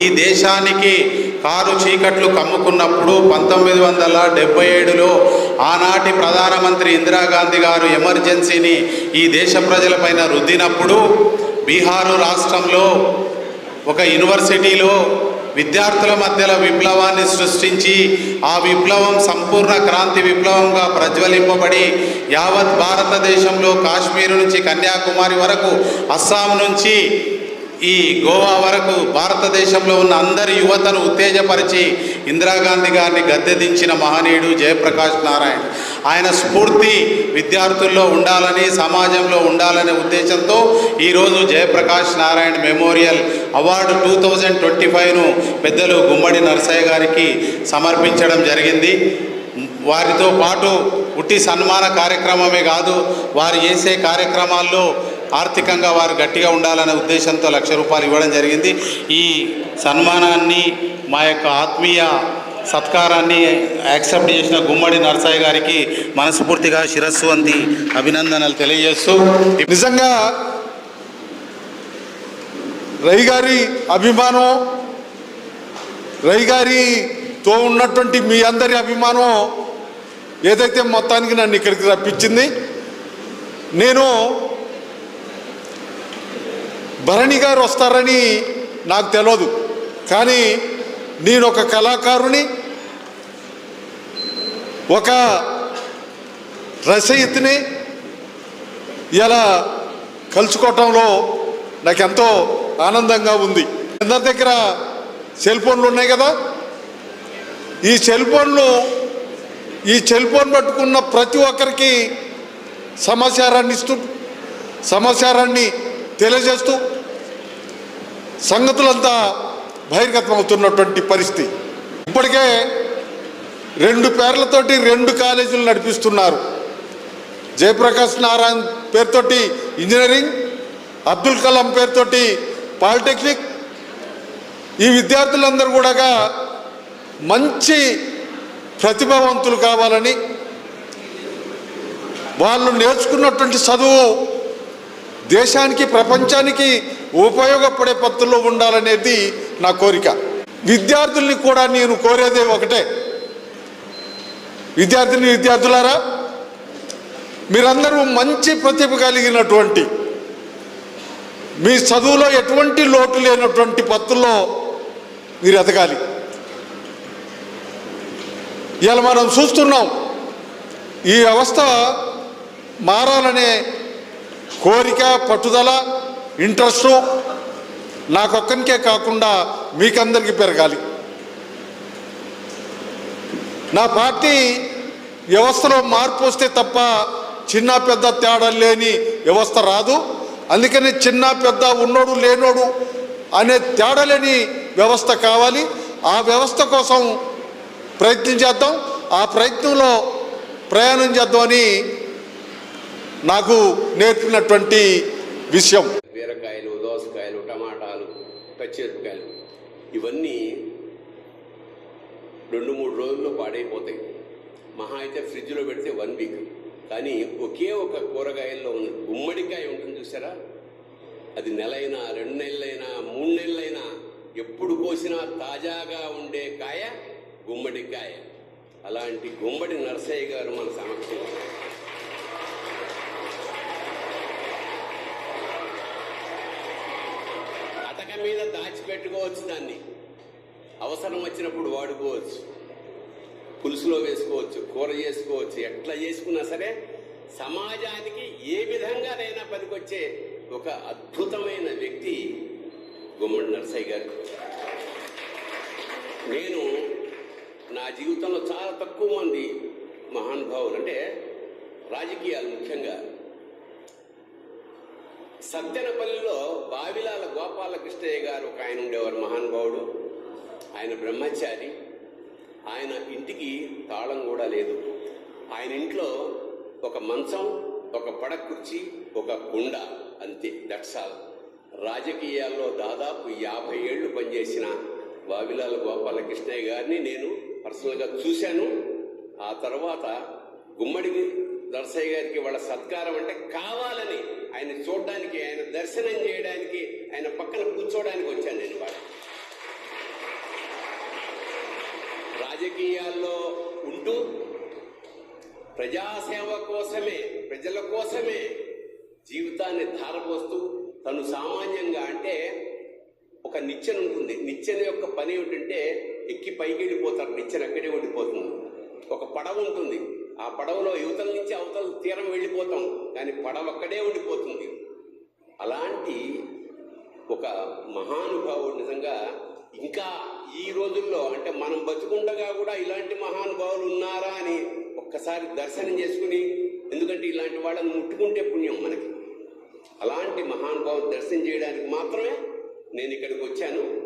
ఈ దేశానికి కారు చీకట్లు కమ్ముకున్నప్పుడు పంతొమ్మిది వందల డెబ్బై ఏడులో ఆనాటి ప్రధానమంత్రి ఇందిరాగాంధీ గారు ఎమర్జెన్సీని ఈ దేశ ప్రజలపైన రుద్దినప్పుడు బీహారు రాష్ట్రంలో ఒక యూనివర్సిటీలో విద్యార్థుల మధ్యలో విప్లవాన్ని సృష్టించి ఆ విప్లవం సంపూర్ణ క్రాంతి విప్లవంగా ప్రజ్వలింపబడి యావత్ భారతదేశంలో కాశ్మీర్ నుంచి కన్యాకుమారి వరకు అస్సాం నుంచి ఈ గోవా వరకు భారతదేశంలో ఉన్న అందరి యువతను ఉత్తేజపరిచి ఇందిరాగాంధీ గారిని గద్దెదించిన మహనీయుడు జయప్రకాష్ నారాయణ. ఆయన స్ఫూర్తి విద్యార్థుల్లో ఉండాలని సమాజంలో ఉండాలనే ఉద్దేశంతో ఈరోజు Jayaprakash Narayan memorial award two thousand twenty ఫైవ్ను పెద్దలు గుమ్మడి నరసయ్య గారికి సమర్పించడం జరిగింది. వారితో పాటు ఉట్టి సన్మాన కార్యక్రమమే కాదు వారు చేసే కార్యక్రమాల్లో ఆర్థికంగా వారు గట్టిగా ఉండాలనే ఉద్దేశంతో లక్ష రూపాయలు ఇవ్వడం జరిగింది. ఈ సన్మానాన్ని మా యొక్క ఆత్మీయ సత్కారాన్ని యాక్సెప్ట్ చేసిన గుమ్మడి నరసాయి గారికి మనస్ఫూర్తిగా శిరస్సు అంది అభినందనలు తెలియజేస్తూ నిజంగా రవి గారి అభిమానం రవి గారితో ఉన్నటువంటి మీ అందరి అభిమానం ఏదైతే మొత్తానికి నన్ను ఇక్కడికి రప్పించింది నేను భరణి గారు వస్తారని నాకు తెలియదు కానీ నేను ఒక కళాకారుని ఒక రచయితని ఇలా కలుసుకోవటంలో నాకు ఎంతో ఆనందంగా ఉంది. అందరి దగ్గర సెల్ ఫోన్లు ఉన్నాయి కదా? ఈ సెల్ ఫోన్లు ఈ సెల్ ఫోన్ పట్టుకున్న ప్రతి ఒక్కరికి సమాచారాన్ని ఇస్తూ సమాచారాన్ని తెలియజేస్తూ సంగతులంతా బహిర్గతం అవుతున్నటువంటి పరిస్థితి. ఇప్పటికే రెండు పేర్లతోటి రెండు కాలేజీలు నడిపిస్తున్నారు. జయప్రకాష్ నారాయణ్ పేరుతోటి ఇంజనీరింగ్ అబ్దుల్ కలాం పేరుతోటి పాలిటెక్నిక్. ఈ విద్యార్థులందరూ కూడా మంచి ప్రతిభావంతులు కావాలని వాళ్ళు నేర్చుకున్నటువంటి చదువు దేశానికి ప్రపంచానికి ఉపయోగపడే పద్ధతిలో ఉండాలనేది నా కోరిక. విద్యార్థుల్ని కూడా నేను కోరేదే ఒకటే. విద్యార్థిని విద్యార్థులారా మీరందరూ మంచి ప్రతిభ కలిగినటువంటి మీ చదువులో ఎటువంటి లోటు లేనటువంటి పత్తుల్లో మీరు ఎదగాలి. ఇలా మనం చూస్తున్నాం ఈ వ్యవస్థ మారాలనే కోరిక పట్టుదల ఇంట్రెస్టు నాకొక్కనికే కాకుండా మీకందరికీ పెరగాలి. నా పార్టీ వ్యవస్థలో మార్పు వస్తే తప్ప చిన్న పెద్ద తేడా లేని వ్యవస్థ రాదు. అందుకని చిన్న పెద్ద ఉన్నోడు లేనోడు అనే తేడా లేని వ్యవస్థ కావాలి. ఆ వ్యవస్థ కోసం ప్రయత్నం చేద్దాం. ఆ ప్రయత్నంలో ప్రయాణం చేద్దామని నాకు నేర్పినటువంటి విషయం. బీరకాయలు దోసకాయలు టమాటాలు పచ్చిమిరపకాయలు ఇవన్నీ రెండు మూడు రోజుల్లో పాడైపోతాయి. మహా అయితే ఫ్రిడ్జ్లో పెడితే వన్ వీక్. కానీ ఒకే ఒక కూరగాయల్లో ఉన్న గుమ్మడికాయ ఉంటుంది చూసారా? అది నెలైనా రెండు నెలలైనా మూడు నెలలైనా ఎప్పుడు కోసినా తాజాగా ఉండే కాయ గుమ్మడికాయ. అలాంటి గుమ్మడి నర్సయ్య గారు మన సమక్షంలో మీద దాచిపెట్టుకోవచ్చు దాన్ని. అవసరం వచ్చినప్పుడు వాడుకోవచ్చు. పులుసులో వేసుకోవచ్చు కూర చేసుకోవచ్చు ఎట్లా చేసుకున్నా సరే సమాజానికి ఏ విధంగానైనా పనికొచ్చే ఒక అద్భుతమైన వ్యక్తి గుమ్మడి నరసయ్య గారు. నేను నా జీవితంలో చాలా తక్కువ మంది మహానుభావులు అంటే రాజకీయాలు ముఖ్యంగా సత్యనపల్లిలో బావిలాల గోపాలకృష్ణయ్య గారు ఒక ఆయన ఉండేవారు మహానుభావుడు. ఆయన బ్రహ్మచారి. ఆయన ఇంటికి తాళం కూడా లేదు. ఆయన ఇంట్లో ఒక మంచం ఒక పడక కుర్చీ ఒక కుండ అంతే. దట్సాల్ రాజకీయాల్లో దాదాపు యాభై ఏళ్ళు పనిచేసిన వావిలాల గోపాలకృష్ణయ్య గారిని నేను పర్సనల్గా చూశాను. ఆ తర్వాత గుమ్మడి నరసయ్య గారికి వాళ్ళ సత్కారం అంటే కావాలని ఆయన చూడడానికి ఆయన దర్శనం చేయడానికి ఆయన పక్కన కూర్చోడానికి వచ్చాను నేను వాడు రాజకీయాల్లో ఉంటూ ప్రజాసేవ కోసమే ప్రజల కోసమే జీవితాన్ని ధారపోస్తూ తను సామాన్యంగా అంటే ఒక నిచ్చెన ఉంటుంది. నిచ్చెన యొక్క పని ఏమిటంటే ఎక్కి పైకి వెళ్ళిపోతారు. నిచ్చెన అక్కడే ఉండిపోతుంది. ఒక పడవ ఉంటుంది. ఆ పడవలో యువతల నుంచి అవతల తీరం వెళ్ళిపోతాం. కానీ పడవ అక్కడే ఉండిపోతుంది. అలాంటి ఒక మహానుభావుడు నిజంగా ఇంకా ఈ రోజుల్లో అంటే మనం బతుకుండగా కూడా ఇలాంటి మహానుభావులు ఉన్నారా అని ఒక్కసారి దర్శనం చేసుకుని ఎందుకంటే ఇలాంటి వాళ్ళని ముట్టుకుంటే పుణ్యం మనకి. అలాంటి మహానుభావులు దర్శనం చేయడానికి మాత్రమే నేను ఇక్కడికి వచ్చాను.